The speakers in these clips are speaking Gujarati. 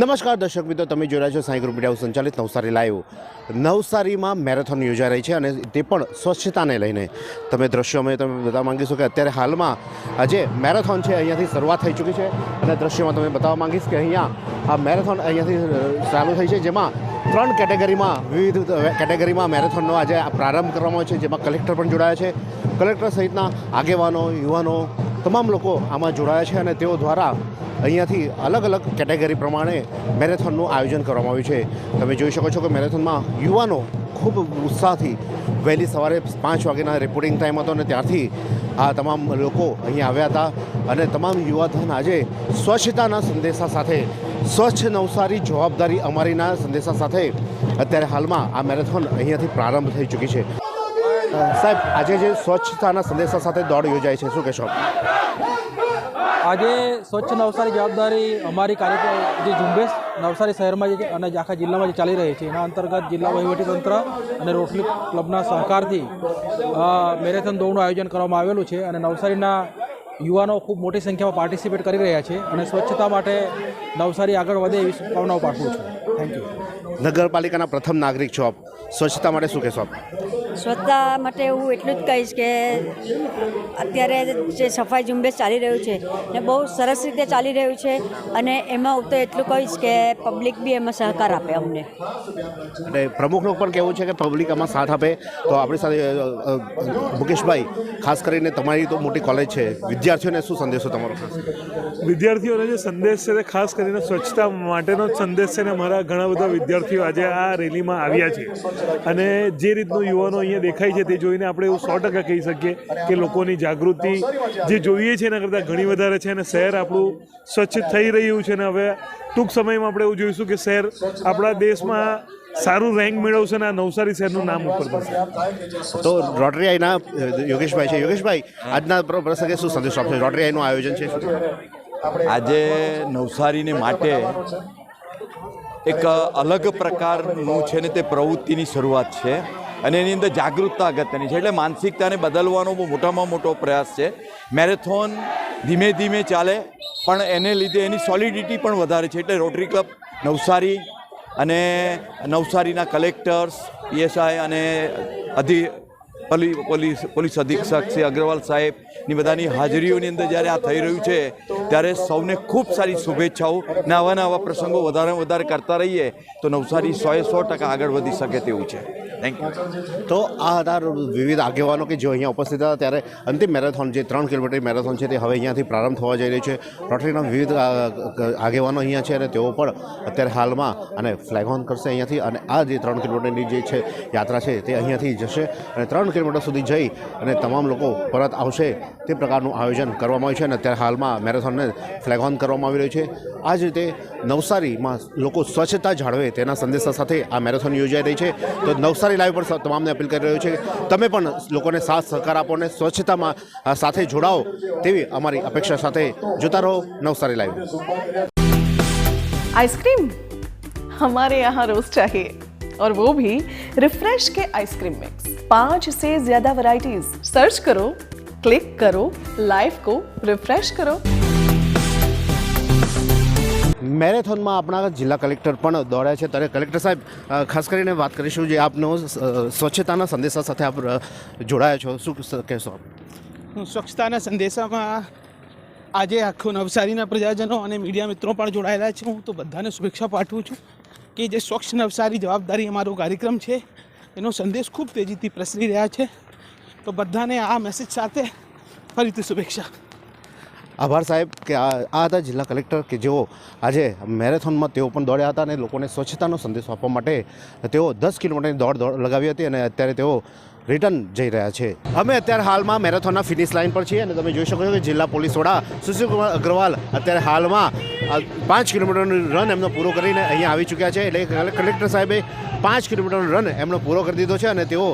નમસ્કાર દર્શક મિત્રો, તમે જોઈ છો સાંઈ ગ્રુપ મીડિયા સંચાલિત નવસારી લાઈવ નવસારીમાં મેરેથોન યોજાઈ રહી છે અને તે પણ સ્વચ્છતાને લઈને. તમે દ્રશ્યો અમે તમે બતાવવા માંગીશું કે અત્યારે હાલમાં આજે મેરેથોન છે, અહીંયાથી શરૂઆત થઈ ચૂકી છે. અને દ્રશ્યોમાં તમે બતાવવા માંગીશ કે અહીંયા આ મેરેથોન અહીંયાથી ચાલુ થઈ છે, જેમાં ત્રણ કેટેગરીમાં, વિવિધ કેટેગરીમાં મેરેથોનનો આજે પ્રારંભ કરવામાં આવ્યો છે, જેમાં કલેક્ટર પણ જોડાયા છે. કલેક્ટર સહિતના આગેવાનો, યુવાનો તમામ લોકો આમાં જોડાયા છે અને તેઓ દ્વારા અહીંયાથી અલગ અલગ કેટેગરી પ્રમાણે મેરેથોનનું આયોજન કરવામાં આવ્યું છે. તમે જોઈ શકો છો કે મેરેથોનમાં યુવાનો ખૂબ ઉત્સાહથી વહેલી સવારે પાંચ વાગ્યાના રિપોર્ટિંગ ટાઈમ હતો અને ત્યારથી આ તમામ લોકો અહીંયા આવ્યા હતા અને તમામ યુવાધન આજે સ્વચ્છતાના સંદેશા સાથે, સ્વચ્છ નવસારી જવાબદારી અમારીના સંદેશા સાથે અત્યારે હાલમાં આ મેરેથોન અહીંયાથી પ્રારંભ થઈ ચૂકી છે. સાહેબ, આજે જે સ્વચ્છતાના સંદેશા સાથે દોડ યોજાય છે, શું કહેશો? આજે સ્વચ્છ નવસારી જવાબદારી અમારી કાર્યક્રમ જે ઝુંબેશ નવસારી શહેરમાં જે અને આખા જિલ્લામાં જે ચાલી રહી છે, એના અંતર્ગત જિલ્લા વહીવટીતંત્ર અને રોટરી ક્લબના સહકારથી મેરેથોન દોડનું આયોજન કરવામાં આવેલું છે અને નવસારીના યુવાનો ખૂબ મોટી સંખ્યામાં પાર્ટિસિપેટ કરી રહ્યા છે અને સ્વચ્છતા માટે નવસારી આગળ વધે એવી શુભકામનાઓ પાઠવું છું. થેન્ક યુ નગરપાલિકાના પ્રથમ નાગરિક છો આપ. સ્વચ્છતા માટે શું કહેશો આપ? સ્વચ્છતા માટે હું એટલું જ કહીશ કે અત્યારે જે સફાઈ ઝુંબેશ ચાલી રહ્યું છે ને બહુ સરસ રીતે ચાલી રહ્યું છે અને એમાં હું તો એટલું કહીશ કે પબ્લિક બી એમાં સહકાર આપે અમને. અને પ્રમુખનું પણ કહેવું છે કે પબ્લિક આમાં સાથ આપે. તો આપણી સાથે મુકેશભાઈ ખાસ કરીને તમારી તો મોટી કોલેજ છે. વિદ્યાર્થીઓને શું સંદેશો તમારો? ખાસ વિદ્યાર્થીઓને જે સંદેશ છે તે ખાસ કરીને સ્વચ્છતા માટેનો સંદેશ છે ને મારા ઘણા બધા વિદ્યાર્થીઓ આજે આ રેલીમાં આવ્યા છે. અને જે રીતનું યુવાનો અહીંયા દેખાય છે તે જોઈને આપણે એવું સો ટકા કહી શકીએ કે લોકોની જાગૃતિ જે જોઈએ છે એના કરતાં ઘણી વધારે છે અને શહેર આપણું સ્વચ્છ થઈ રહ્યું છે અને હવે ટૂંક સમયમાં આપણે એવું જોઈશું કે શહેર આપણા દેશમાં સારું રેન્ક મેળવશે અને આ નવસારી શહેરનું નામ ઉપર થશે. તો રોટરી આઈના યોગેશભાઈ છે. યોગેશભાઈ, આજના પ્ર- પ્રસંગે શું સંદેશો આપશે? રોટરી આઈનું આયોજન છે આજે નવસારીને માટે એક અલગ પ્રકારનું છે ને તે પ્રવૃત્તિની શરૂઆત છે અને એની અંદર જાગૃતતા અગત્યની છે. એટલે માનસિકતાને બદલવાનો બહુ મોટામાં મોટો પ્રયાસ છે. મેરેથોન ધીમે ધીમે ચાલે પણ એને લીધે એની સોલિડિટી પણ વધારે છે. એટલે રોટરી ક્લબ નવસારી અને નવસારીના કલેક્ટર્સ પીએસઆઈ અને અધિ પોલી પોલીસ પોલીસ અધિક્ષક શ્રી અગ્રવાલ સાહેબની બધાની હાજરીઓની અંદર જ્યારે આ થઈ રહ્યું છે ત્યારે સૌને ખૂબ સારી શુભેચ્છાઓ. ને આવા ને આવા પ્રસંગો વધારે વધારે કરતા રહીએ તો નવસારી સોએ સો ટકા આગળ વધી શકે તેવું છે. થેન્ક યુ તો આ હતા વિવિધ આગેવાનો કે જે અહીંયા ઉપસ્થિત હતા. ત્યારે અંતિમ મેરેથોન જે ત્રણ કિલોમીટર મેરેથોન છે તે હવે અહીંયાથી પ્રારંભ થવા જઈ રહ્યું છે. રોટરીના વિવિધ આગેવાનો અહીંયા છે અને તેઓ પણ અત્યારે હાલમાં અને ફ્લેગ કરશે અહીંયાથી. અને આ જે ત્રણ કિલોમીટરની જે છે યાત્રા છે તે અહીંયાથી જશે. અને ત્રણ કિલોમીટર સુધી જઈ અને તમામ લોકો પરત આવશે તે પ્રકારનું આયોજન કરવામાં આવ્યું છે. અને અત્યારે હાલમાં મેરેથોનને ફ્લેગ ઓન કરવામાં આવી રહ્યું છે આ જ રીતે નવસારીમાં લોકો સ્વચ્છતા જાળવે તેના સંદેશા સાથે આ મેરેથોન યોજાઈ રહી છે તો નવસારી લાઈવ પર સ- તમામને અપીલ કરી રહ્યો છે કે તમે પણ લોકોને સાથ સહકાર આપો અને સ્વચ્છતામાં અ, સાથે જોડાઓ તેવી અમારી અપેક્ષા સાથે જોતા રહો નવસારી લાઈવ आइसक्रीम हमारे यहाँ रोज चाहिए और वो भी रिफ्रेश के आइसक्रीम मिक्स पांच से ज्यादा वैरायटीज सर्च करो क्लिक करो लाइफ को रिफ्रेश करो મેરેથોનમાં આપણા જિલ્લા કલેક્ટર પણ દોડ્યા છે. ત્યારે કલેક્ટર સાહેબ ખાસ કરીને વાત કરીશું જે આપનો સ્વચ્છતાના સંદેશા સાથે આપ જોડાયા છો. શું કહેશો હું સ્વચ્છતાના સંદેશામાં આજે આખું નવસારીના પ્રજાજનો અને મીડિયા મિત્રો પણ જોડાયેલા છે. હું તો બધાને શુભેચ્છા પાઠવું છું કે જે સ્વચ્છ નવસારી જવાબદારી અમારો કાર્યક્રમ છે, એનો સંદેશ ખૂબ તેજીથી પ્રસરી રહ્યા છે. તો બધાને આ મેસેજ સાથે ફરીથી શુભેચ્છા. આભાર સાહેબ કે આ હતા જિલ્લા કલેક્ટર કે જેઓ આજે મેરેથોનમાં તેઓ પણ દોડ્યા હતા અને લોકોને સ્વચ્છતાનો સંદેશો આપવા માટે તેઓ દસ કિલોમીટરની દોડ દોડ લગાવી હતી અને અત્યારે તેઓ રિટર્ન જઈ રહ્યા છે. અમે અત્યારે હાલમાં મેરેથોનના ફિનિશ લાઇન પર છીએ અને તમે જોઈ શકો છો કે જિલ્લા પોલીસ વડા સુશીલ કુમાર અગ્રવાલ અત્યારે હાલમાં પાંચ કિલોમીટરનું રન એમનો પૂરો કરીને અહીંયા આવી ચૂક્યા છે. એટલે કલે- કલેક્ટર સાહેબે પાંચ કિલોમીટરનો રન એમણે પૂરો કરી દીધો છે અને તેઓ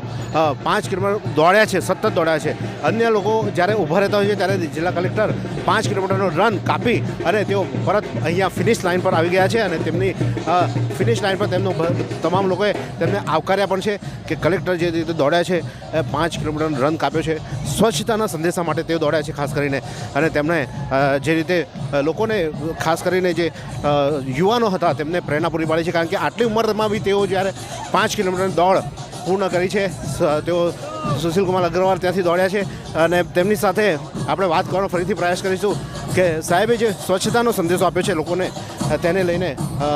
પાંચ કિલોમીટર દોડ્યા છે, સતત દોડ્યા છે. અન્ય લોકો જ્યારે ઊભા રહેતા હોય છે ત્યારે જિલ્લા કલેક્ટર પાંચ કિલોમીટરનો રન કાપી અને તેઓ પરત અહીંયા ફિનિશ લાઇન પર આવી ગયા છે અને તેમની ફિનિશ લાઇન પર તેમનો તમામ લોકોએ તેમને આવકાર્યા પણ છે કે કલેક્ટર જે રીતે દોડ્યા છે, એ પાંચ કિલોમીટરનો રન કાપ્યો છે. સ્વચ્છતાના સંદેશા માટે તેઓ દોડ્યા છે ખાસ કરીને અને તેમણે જે રીતે લોકોને ખાસ કરીને જે યુવાનો હતા તેમને પ્રેરણા પૂરી પાડી છે કારણ કે આટલી ઉંમરમાં બી તેઓ જ્યારે પાંચ કિલોમીટરની દોડ પૂર્ણ કરી છે સ- તેઓ સુશીલ કુમાર અગ્રવાલ ત્યાંથી દોડ્યા છે અને તેમની સાથે આપણે વાત કરવાનો ફરીથી પ્રયાસ કરીશું કે સાહેબે જે સ્વચ્છતાનો સંદેશો આપ્યો છે લોકોને અ, તેને લઈને અ,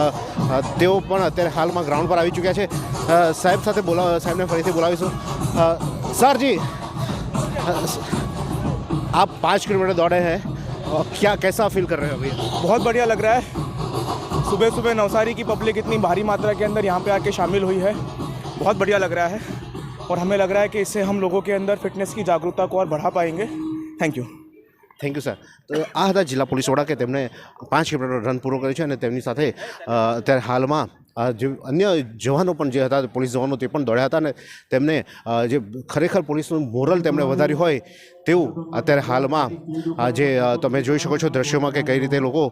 અ, તેઓ પણ અત્યારે હાલમાં ગ્રાઉન્ડ પર આવી ચૂક્યા છે અ, સાહેબ સાથે બોલા સાહેબને ફરીથી બોલાવીશું અ, સરજી અ, आप पाँच किलोमीटर दौड़े हैं और क्या कैसा फील कर रहे हो अभी बहुत बढ़िया लग रहा है सुबह सुबह नवसारी की पब्लिक इतनी भारी मात्रा के अंदर यहाँ पे आके शामिल हुई है बहुत बढ़िया लग रहा है और हमें लग रहा है कि इससे हम लोगों के अंदर फिटनेस की जागरूकता को और बढ़ा पाएंगे thank you thank you sir તો આ હતા જિલ્લા પોલીસ વડા કે તેમણે પાંચ કિલોમીટર રન પૂરો કર્યો છે અને તેમની સાથે અ, અત્યારે હાલમાં અ, જે અન્ય જવાનો પણ જે હતા પોલીસ જવાનો તે પણ દોડ્યા હતા અને તેમને અ, જે ખરેખર પોલીસનું મોરલ તેમણે વધાર્યું હોય તેવું અત્યારે હાલમાં જે તમે જોઈ શકો છો દ્રશ્યોમાં કે કઈ રીતે લોકો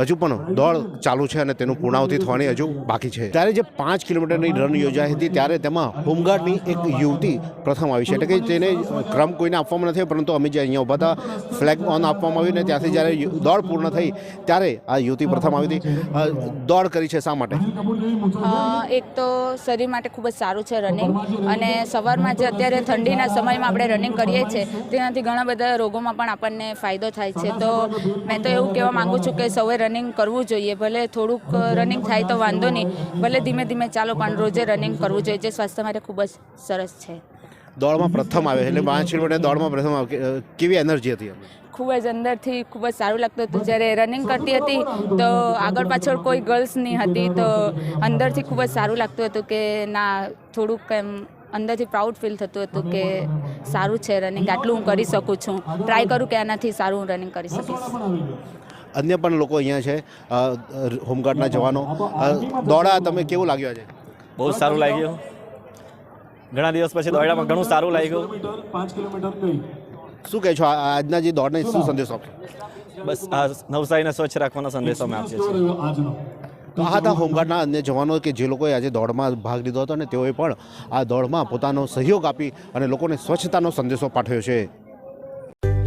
હજુ પણ દોડ ચાલુ છે અને તેનું પૂર્ણાવતી થવાની હજુ બાકી છે. ત્યારે જે પાંચ કિલોમીટરની રન યોજાઈ હતી ત્યારે તેમાં હોમગાર્ડની એક યુવતી પ્રથમ આવી છે. એટલે કે તેને ક્રમ કોઈને આપવામાં નથી પરંતુ અમે જે અહીંયા ઊભા ફ્લેગ ઓન આપવામાં આવ્યું ને ત્યાંથી જ્યારે દોડ પૂર્ણ થઈ ત્યારે આ યુવતી પ્રથમ આવી હતી. દોડ કરી છે શા માટે? એક તો શરીર માટે ખૂબ જ સારું છે રનિંગ અને સવારમાં જે અત્યારે ઠંડીના સમયમાં આપણે રનિંગ કરીએ છીએ તેનાથી ઘણા બધા રોગોમાં પણ આપણને ફાયદો થાય છે. તો મેં તો એવું કહેવા માગું છું કે સૌએ રનિંગ કરવું જોઈએ. ભલે થોડુંક રનિંગ થાય તો વાંધો નહીં. ભલે ધીમે ધીમે ચાલો પણ રોજે રનિંગ કરવું જોઈએ જે સ્વાસ્થ્ય માટે ખૂબ જ સરસ છે. દોડમાં પ્રથમ આવે એટલે પાંચ કિલોમીટર દોડમાં પ્રથમ આવે. કેવી એનર્જી હતી ખૂબ જ અંદરથી ખૂબ જ સારું લાગતું હતું. જ્યારે રનિંગ કરતી હતી તો આગળ પાછળ કોઈ ગર્લ્સ નહીં હતી તો અંદરથી ખૂબ જ સારું લાગતું હતું કે ના થોડુંક એમ અંદરથી પ્રાઉડ ફીલ થતું હતું કે સારું છે રનિંગ આટલું હું કરી શકું છું. ટ્રાય કરું કે આનાથી સારું હું રનિંગ કરી શકીશ. અન્ય પણ લોકો અહીંયા છે હોમગાર્ડના જવાનો. દોડા તમે કેવું લાગ્યું આજે? બહુ સારું લાગ્યું. ઘણા દિવસ પછી દોડામાં ઘણું સારું લાગ્યું. શું કહે છો? આ- આજના જે દોડને શું સંદેશો આપશો? બસ આ નવસારીને સ્વચ્છ રાખવાનો સંદેશો અમે આપીએ છીએ. તો આ હતા હોમગાર્ડના અન્ય જવાનો કે જે લોકોએ આજે દોડમાં ભાગ લીધો હતો અને તેઓએ પણ આ દોડમાં પોતાનો સહયોગ આપી અને લોકોને સ્વચ્છતાનો સંદેશો પાઠવ્યો છે.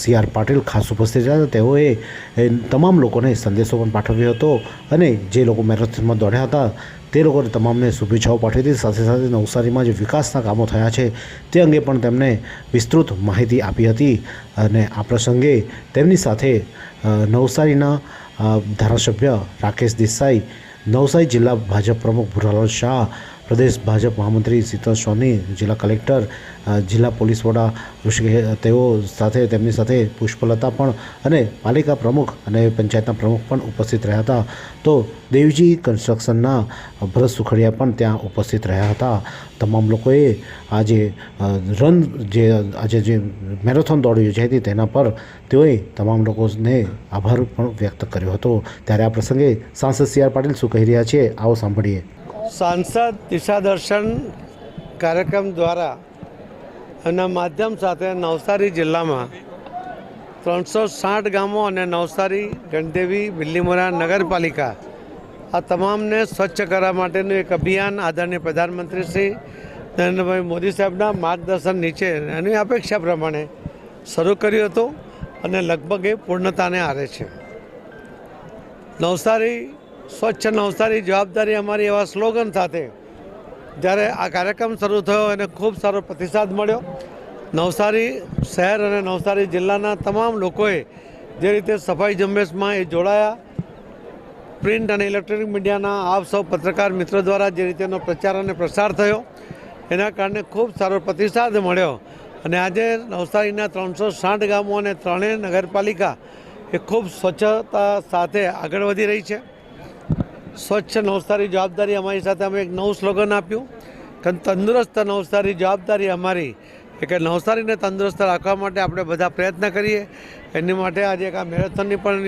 સી આર પાટીલ ખાસ ઉપસ્થિત હતા. તેઓએ તમામ લોકોને સંદેશો પણ પાઠવ્યો હતો અને જે લોકો મેરેથોનમાં દોડ્યા હતા, તે લોકોને તમામને શુભેચ્છાઓ પાઠવી હતી. સાથે સાથે નવસારીમાં જે વિકાસના કામો થયા છે, તે અંગે પણ તેમણે વિસ્તૃત માહિતી આપી હતી અને આ પ્રસંગે તેમની સાથે નવસારીના ધારાસભ્ય રાકેશ દેસાઈ, નવસારી જિલ્લા ભાજપ પ્રમુખ ભુરાલાલ શાહ પ્રદેશ ભાજપ મહામંત્રી શીતલ સોની, જિલ્લા કલેક્ટર જિલ્લા પોલીસ વડા ઋષિકેશ, તેઓ સાથે તેમની સાથે પુષ્પલતા પણ અને પાલિકા પ્રમુખ અને પંચાયતના પ્રમુખ પણ ઉપસ્થિત રહ્યા હતા. તો દેવજી કન્સ્ટ્રક્શનના ભરત સુખડિયા પણ ત્યાં ઉપસ્થિત રહ્યા હતા. તમામ લોકોએ આજે રન જે, આજે જે મેરેથોન દોડ યોજાઈ હતી તેના પર તેઓએ તમામ લોકોને આભાર પણ વ્યક્ત કર્યો હતો. ત્યારે આ પ્રસંગે સાંસદ સી આર પાટીલ શું કહી રહ્યા છે, આવો સાંભળીએ. સાંસદ દિશા દર્શન કાર્યક્રમ દ્વારા એના માધ્યમ સાથે નવસારી જિલ્લામાં ત્રણસો સાઠ ગામો અને નવસારી, ગણદેવી, બિલ્લીમોરા નગરપાલિકા આ તમામને સ્વચ્છ કરવા માટેનું એક અભિયાન આદરણીય પ્રધાનમંત્રી શ્રી નરેન્દ્રભાઈ મોદી સાહેબના માર્ગદર્શન નીચે એની અપેક્ષા પ્રમાણે શરૂ કર્યું હતું અને લગભગ એ પૂર્ણતાને આરે છે. નવસારી સ્વચ્છ નવસારી જવાબદારી અમારી એવા સ્લોગન સાથે. જ્યારે આ કાર્યક્રમ શરૂ થયો એને ખૂબ સારો પ્રતિસાદ મળ્યો. નવસારી શહેર અને નવસારી જિલ્લાના તમામ લોકોએ જે રીતે સફાઈ ઝુંબેશમાં એ જોડાયા. પ્રિન્ટ અને ઇલેક્ટ્રોનિક મીડિયાના આપ સૌ પત્રકાર મિત્રો દ્વારા જે રીતેનો પ્રચાર અને પ્રસાર થયો, એના કારણે ખૂબ સારો પ્રતિસાદ મળ્યો. અને આજે નવસારીના ત્રણસો સાઠ ગામો અને ત્રણેય નગરપાલિકા એ ખૂબ સ્વચ્છતા સાથે આગળ વધી રહી છે. સ્વચ્છ નવસારી જવાબદારી અમારી સાથે અમે એક નવું સ્લોગન આપ્યું. કારણ તંદુરસ્ત નવસારી જવાબદારી અમારી. કે નવસારીને તંદુરસ્ત રાખવા માટે આપણે બધા પ્રયત્ન કરીએ. એની માટે આજે એક આ મેરેથોનની પણ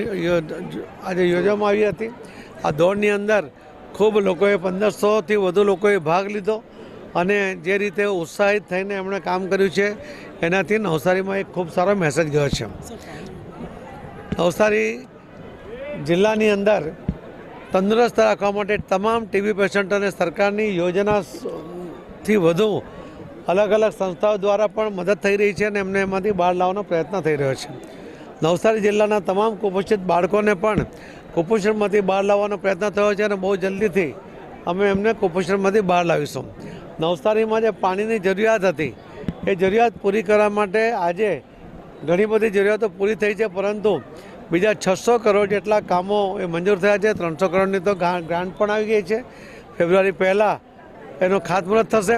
આજે યોજવામાં આવી હતી. આ દોડની અંદર ખૂબ લોકોએ પંદરસોથી વધુ લોકોએ ભાગ લીધો અને જે રીતે ઉત્સાહિત થઈને એમણે કામ કર્યું છે એનાથી નવસારીમાં એક ખૂબ સારો મેસેજ ગયો છે. નવસારી જિલ્લાની અંદર તંદુરસ્ત રાખવા માટે તમામ ટીબી પેશન્ટોને સરકારની યોજનાથી વધુ અલગ અલગ સંસ્થાઓ દ્વારા પણ મદદ થઈ રહી છે અને એમને એમાંથી બહાર લાવવાનો પ્રયત્ન થઈ રહ્યો છે. નવસારી જિલ્લાના તમામ કુપોષિત બાળકોને પણ કુપોષણમાંથી બહાર લાવવાનો પ્રયત્ન થયો છે અને બહુ જલ્દીથી અમે એમને કુપોષણમાંથી બહાર લાવીશું. નવસારીમાં જે પાણીની જરૂરિયાત હતી, એ જરૂરિયાત પૂરી કરવા માટે આજે ઘણી બધી જરૂરિયાતો પૂરી થઈ છે, પરંતુ બીજા છસો કરોડ જેટલા કામો એ મંજૂર થયા છે. ત્રણસો કરોડની તો ગ્રા- ગ્રાન્ટ પણ આવી ગઈ છે. ફેબ્રુઆરી પહેલાં એનો ખાતમુહૂર્ત થશે.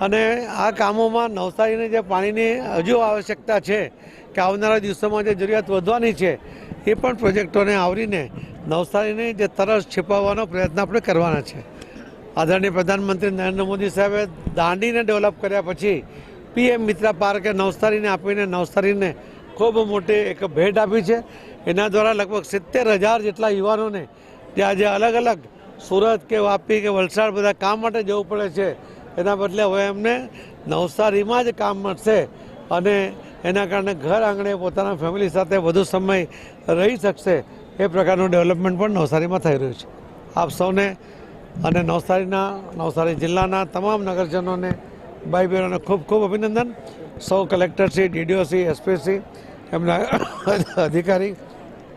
અને આ કામોમાં નવસારીની જે પાણીની હજુ આવશ્યકતા છે કે આવનારા દિવસોમાં જે જરૂરિયાત વધવાની છે, એ પણ પ્રોજેક્ટોને આવરીને નવસારીને જે તરસ છીપાવવાનો પ્રયત્ન આપણે કરવાના છે. આદરણીય પ્રધાનમંત્રી નરેન્દ્ર મોદી સાહેબે દાંડીને ડેવલપ કર્યા પછી પીએમ મિત્રા પાર્કે નવસારીને આપીને નવસારીને ખૂબ મોટી એક ભેટ આપી છે. એના દ્વારા લગભગ સિત્તેર હજાર જેટલા યુવાનોને જે આજે અલગ અલગ સુરત કે વાપી કે વલસાડ બધા કામ માટે જવું પડે છે. એના બદલે હવે એમને નવસારીમાં જ કામ મળશે અને એના કારણે ઘર આંગણે પોતાના ફેમિલી સાથે વધુ સમય રહી શકશે એ પ્રકારનું ડેવલપમેન્ટ પણ નવસારીમાં થઈ રહ્યું છે. આપ સૌને અને નવસારીના, નવસારી જિલ્લાના તમામ નગરજનોને ભાઈ બહેનોને ખૂબ ખૂબ અભિનંદન. સૌ કલેક્ટરશ્રી ડીડીઓસી એસપીસી એમના અધિકારી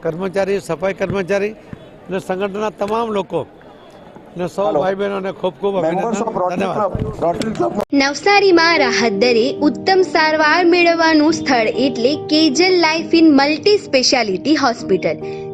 કર્મચારી સફાઈ કર્મચારી અને સંગઠનના તમામ લોકો. અને સૌ ભાઈ બહેનોને ખૂબ ખૂબ અભિનંદન. નવસારીમાં રાહત દરે ઉત્તમ સારવાર મેળવવાનું સ્થળ એટલે Kejal life in multi speciality hospital.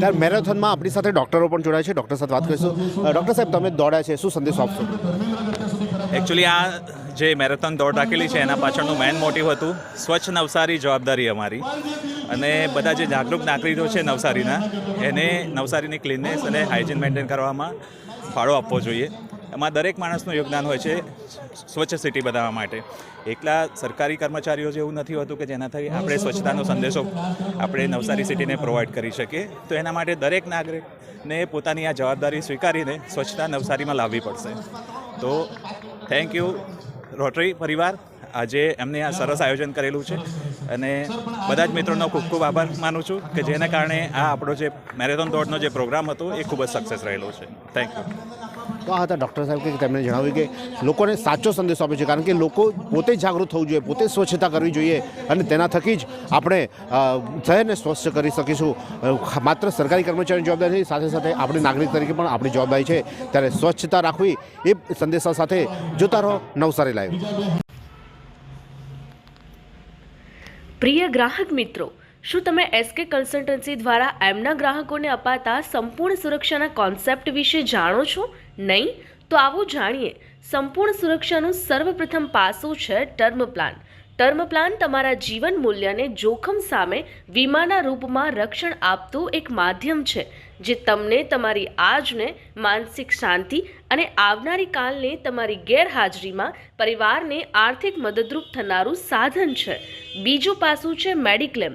ત્યારે મેરેથોનમાં આપણી સાથે ડૉક્ટરો પણ જોડાય છે. ડૉક્ટર સાથે વાત કરીશું. ડૉક્ટર સાહેબ, તમે દોડ્યા છે. શું સંદેશો આપશો? એકચ્યુઅલી આ જે મેરેથોન દોડ રાખેલી છે, એના પાછળનું મેન મોટિવ હતું સ્વચ્છ નવસારી જવાબદારી અમારી. અને બધા જે જાગૃત નાગરિકો છે નવસારીના, એને નવસારીની ક્લીનનેસ અને હાઇજીન મેન્ટેન કરવામાં ફાળો આપવો જોઈએ. એમાં દરેક માણસનું યોગદાન હોય છે સ્વચ્છ સિટી બનાવવા માટે. એકલા સરકારી કર્મચારીઓ જેવું નથી હોતું કે જેનાથી આપણે સ્વચ્છતાનો સંદેશો આપણે નવસારી સિટીને પ્રોવાઈડ કરી શકીએ. તો એના માટે દરેક નાગરિકને પોતાની આ જવાબદારી સ્વીકારીને સ્વચ્છતા નવસારીમાં લાવવી પડશે. તો થેન્ક યુ રોટરી પરિવાર. આજે એમને આ સરસ આયોજન કરેલું છે અને બધા જ મિત્રોનો ખૂબ ખૂબ આભાર માનું છું કે જેના કારણે આ આપણો જે મેરેથોન દોડનો જે પ્રોગ્રામ હતો એ ખૂબ જ સક્સેસ રહેલો છે. થેન્ક યુ તો આ હતા ડૉક્ટર સાહેબ કે તેમણે જણાવ્યું કે લોકોને સાચો સંદેશો આપે છે, કારણ કે લોકો પોતે જાગૃત થવું જોઈએ, પોતે સ્વચ્છતા કરવી જોઈએ અને તેના થકી જ આપણે શહેરને સ્વચ્છ કરી શકીશું. માત્ર સરકારી કર્મચારીની જવાબદારી સાથે સાથે આપણે નાગરિક તરીકે પણ આપણી જવાબદારી છે. ત્યારે સ્વચ્છતા રાખવી એ સંદેશા સાથે જોતા રહો, નવસારી લાઈવ. પ્રિય ગ્રાહક મિત્રો, શું તમે એસકે કન્સલ્ટન્સી દ્વારા એમના ગ્રાહકોને અપાતા સંપૂર્ણ સુરક્ષાના કોન્સેપ્ટ વિશે જાણો છો? નહીં? તો આવો જાણીએ. સંપૂર્ણ સુરક્ષાનું સર્વપ્રથમ પાસું છે ટર્મ પ્લાન. ટર્મ પ્લાન તમારા જીવન મૂલ્યને જોખમ સામે વીમાના રૂપમાં રક્ષણ આપતું એક માધ્યમ છે, જે તમને તમારી આજને માનસિક શાંતિ અને આવનારી કાલને તમારી ગેરહાજરીમાં પરિવારને આર્થિક મદદરૂપ થનારું સાધન છે. બીજું પાસું છે મેડિક્લેમ.